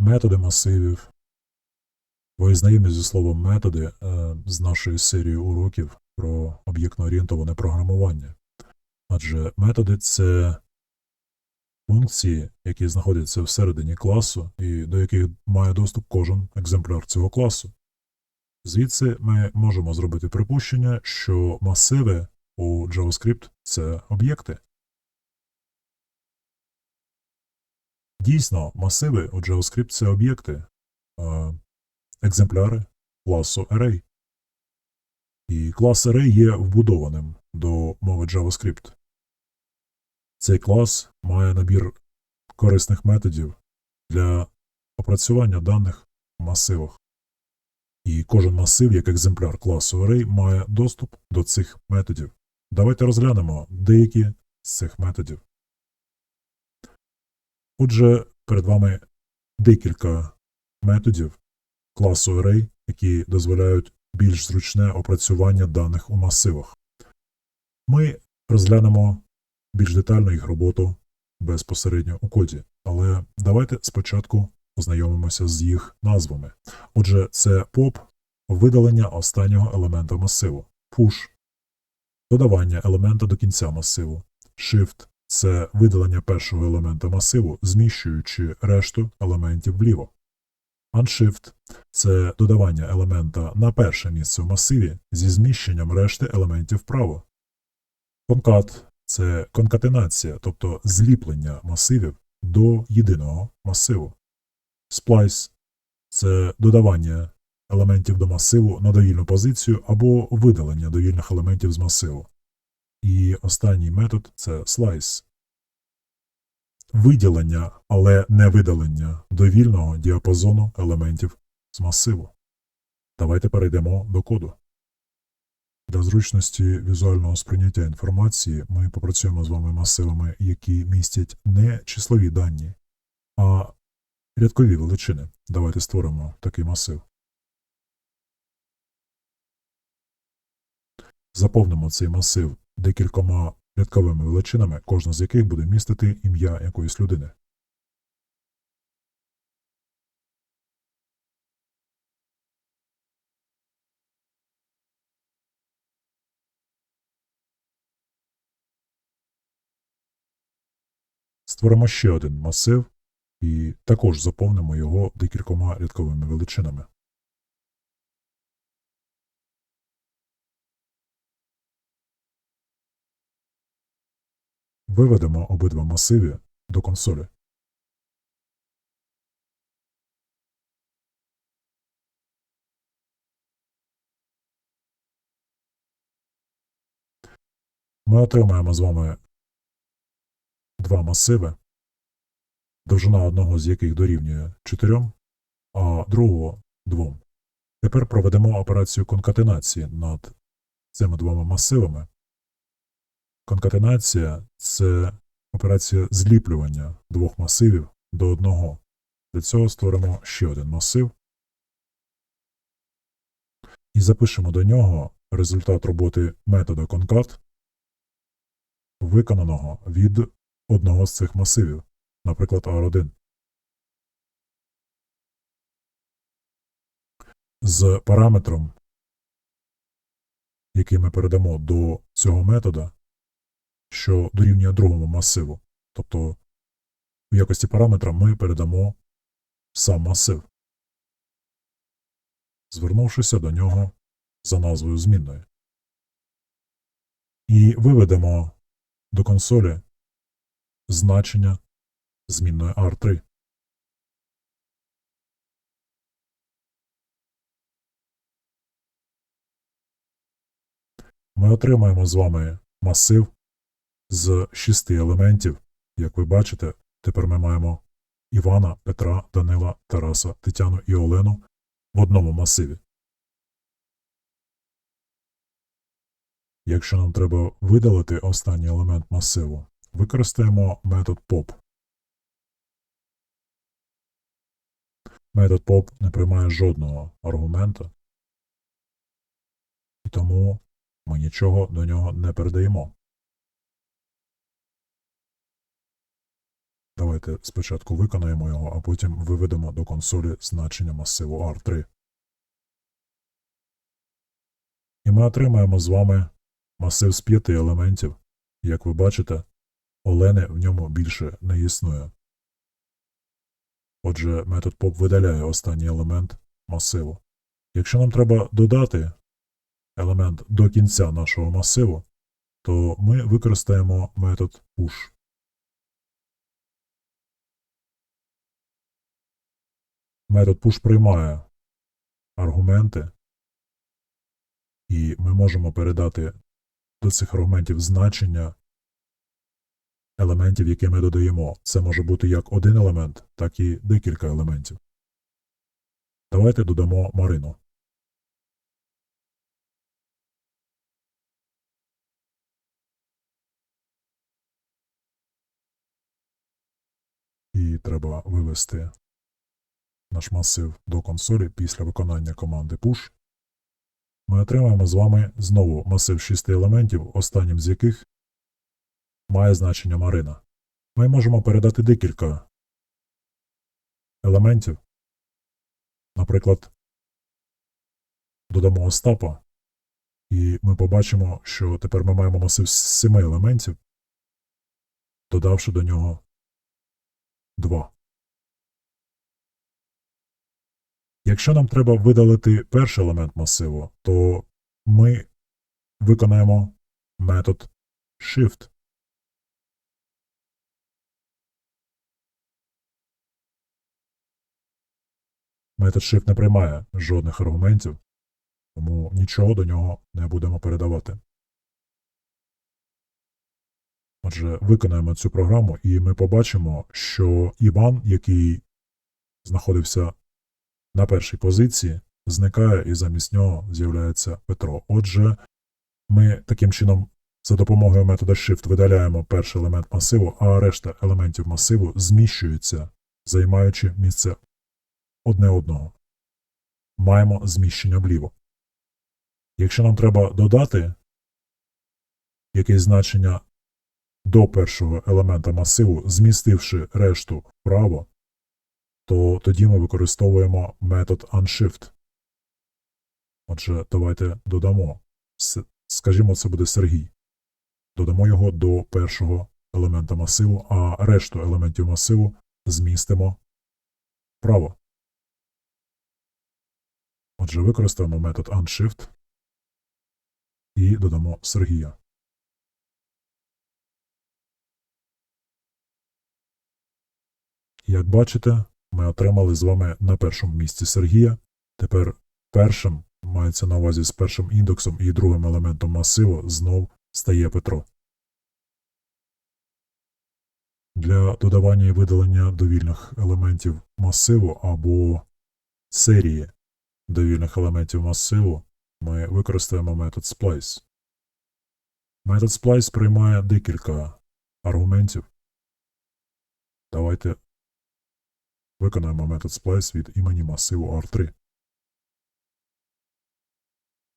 Методи масивів. Ви знайомі зі словом методи е, з нашої серії уроків про об'єктно-орієнтоване програмування. Адже методи це функції, які знаходяться всередині класу і до яких має доступ кожен екземпляр цього класу. Звідси ми можемо зробити припущення, що масиви у JavaScript це об'єкти. Дійсно, масиви у JavaScript це об'єкти, е, екземпляри класу Array. І клас Array є вбудованим до мови JavaScript. Цей клас має набір корисних методів для опрацювання даних в масивах. І кожен масив, як екземпляр класу Array, має доступ до цих методів. Давайте розглянемо деякі з цих методів. Отже, перед вами декілька методів класу Array, які дозволяють більш зручне опрацювання даних у масивах. Ми розглянемо більш детально їх роботу безпосередньо у коді, але давайте спочатку ознайомимося з їх назвами. Отже, це POP – видалення останнього елемента масиву, push – додавання елемента до кінця масиву, shift – це видалення першого елемента масиву, зміщуючи решту елементів вліво. Unshift – це додавання елемента на перше місце в масиві зі зміщенням решти елементів вправо. Concat – це конкатенація, тобто зліплення масивів до єдиного масиву. Splice – це додавання елементів до масиву на довільну позицію або видалення довільних елементів з масиву. І останній метод це slice. Виділення, але не видалення довільного діапазону елементів з масиву. Давайте перейдемо до коду. Для зручності візуального сприйняття інформації ми попрацюємо з вами масивами, які містять не числові дані, а рядкові величини. Давайте створимо такий масив. Заповнимо цей масив декількома рядковими величинами, кожна з яких буде містити ім'я якоїсь людини. Створимо ще один масив і також заповнимо його декількома рядковими величинами. Виведемо обидва масиви до консолі. Ми отримаємо з вами два масиви, довжина одного з яких дорівнює 4, а другого 2. Тепер проведемо операцію конкатенації над цими двома масивами. Конкатенація це операція зліплювання двох масивів до одного. Для цього створимо ще один масив і запишемо до нього результат роботи метода concat, виконаного від одного з цих масивів, наприклад, R1. З параметром, який ми передамо до цього метода, що дорівнює другому масиву. Тобто в якості параметра ми передамо сам масив, звернувшися до нього за назвою змінної. І виведемо до консолі значення змінної R3. Ми отримаємо з вами масив з шести елементів. Як ви бачите, тепер ми маємо Івана, Петра, Данила, Тараса, Тетяну і Олену в одному масиві. Якщо нам треба видалити останній елемент масиву, використаємо метод pop. Метод pop не приймає жодного аргумента, і тому ми нічого до нього не передаємо. Давайте спочатку виконаємо його, а потім виведемо до консолі значення масиву R3. І ми отримаємо з вами масив з п'яти елементів. Як ви бачите, олени в ньому більше не існує. Отже, метод POP видаляє останній елемент масиву. Якщо нам треба додати елемент до кінця нашого масиву, то ми використаємо метод push. Метод push приймає аргументи, і ми можемо передати до цих аргументів значення елементів, які ми додаємо. Це може бути як один елемент, так і декілька елементів. Давайте додамо Марину. І треба вивести наш масив до консолі після виконання команди push. Ми отримаємо з вами знову масив 6 елементів, останнім з яких має значення Марина. Ми можемо передати декілька елементів. Наприклад, додамо Остапа, і ми побачимо, що тепер ми маємо масив з 7 елементів, додавши до нього 2. Якщо нам треба видалити перший елемент масиву, то ми виконаємо метод shift. Метод shift не приймає жодних аргументів, тому нічого до нього не будемо передавати. Отже, виконаємо цю програму, і ми побачимо, що Іван, який знаходився на першій позиції, зникає і замість нього з'являється Петро. Отже, ми таким чином за допомогою метода Shift видаляємо перший елемент масиву, а решта елементів масиву зміщуються, займаючи місце одне одного. Маємо зміщення вліво. Якщо нам треба додати якесь значення до першого елемента масиву, змістивши решту вправо, то тоді ми використовуємо метод unshift. Отже, давайте додамо. Скажімо, це буде Сергій. Додамо його до першого елемента масиву, а решту елементів масиву змістимо вправо. Отже, використаємо метод unshift і додамо Сергія. Як бачите, ми отримали з вами на першому місці Сергія. Тепер першим мається на увазі з першим індексом і другим елементом масиву знов стає Петро. Для додавання і видалення довільних елементів масиву або серії довільних елементів масиву ми використаємо метод splice. Метод splice приймає декілька аргументів. Давайте Виконаємо метод splice від імені масиву R3.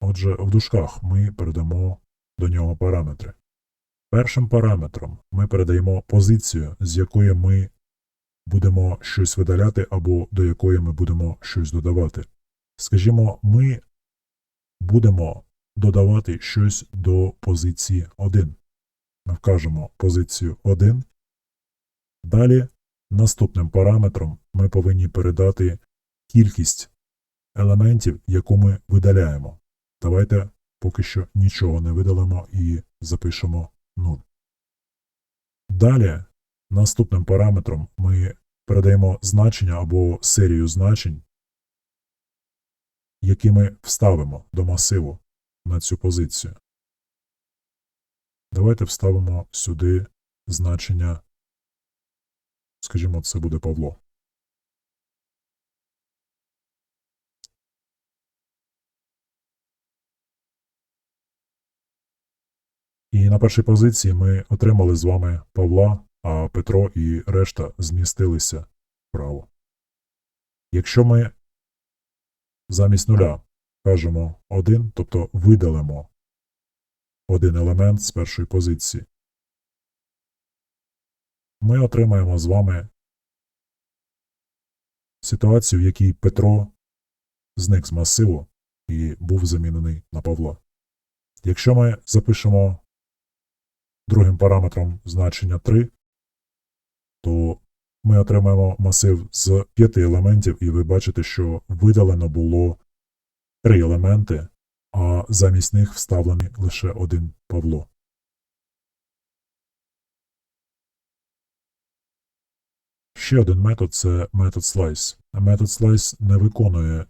Отже, в дужках ми передамо до нього параметри. Першим параметром ми передаємо позицію, з якої ми будемо щось видаляти або до якої ми будемо щось додавати. Скажімо, ми будемо додавати щось до позиції 1. Ми вкажемо позицію 1. Далі Наступним параметром ми повинні передати кількість елементів, яку ми видаляємо. Давайте поки що нічого не видалимо і запишемо 0. Далі, наступним параметром ми передаємо значення або серію значень, які ми вставимо до масиву на цю позицію. Давайте вставимо сюди значення Скажімо, це буде Павло. І на першій позиції ми отримали з вами Павла, а Петро і решта змістилися вправо. Якщо ми замість нуля кажемо 1, тобто видалимо один елемент з першої позиції, ми отримаємо з вами ситуацію, в якій Петро зник з масиву і був замінений на Павла. Якщо ми запишемо другим параметром значення 3, то ми отримаємо масив з п'яти елементів, і ви бачите, що видалено було три елементи, а замість них вставлений лише один Павло. Ще один метод це метод slice. Метод slice не виконує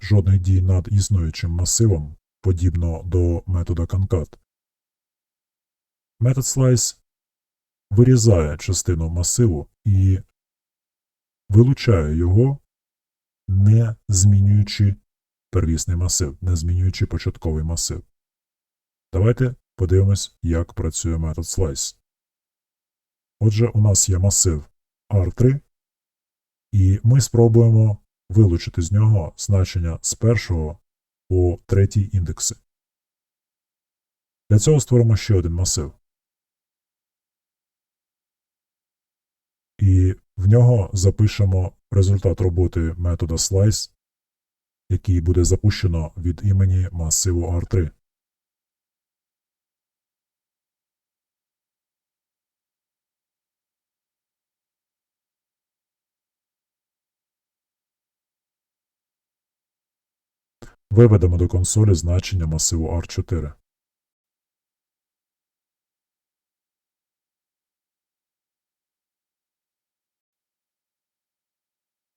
жодних дій над існуючим масивом, подібно до метода concat. Метод slice вирізає частину масиву і вилучає його, не змінюючи первісний масив, не змінюючи початковий масив. Давайте подивимось, як працює метод slice. Отже, у нас є масив R3, і ми спробуємо вилучити з нього значення з першого по третій індекси. Для цього створимо ще один масив. І в нього запишемо результат роботи метода slice, який буде запущено від імені масиву R3. Виведемо до консолі значення масиву R4.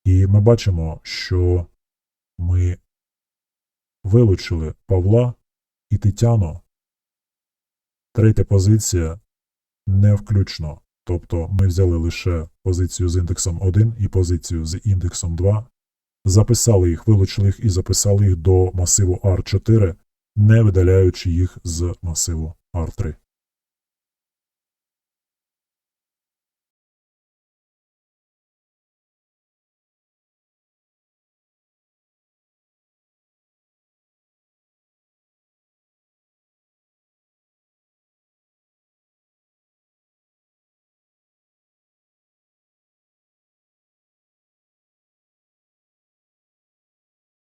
І ми бачимо, що ми вилучили Павла і Тетяну. Третя позиція не включно. Тобто ми взяли лише позицію з індексом 1 і позицію з індексом 2, записали їх, вилучили їх і записали їх до масиву R4, не видаляючи їх з масиву R3.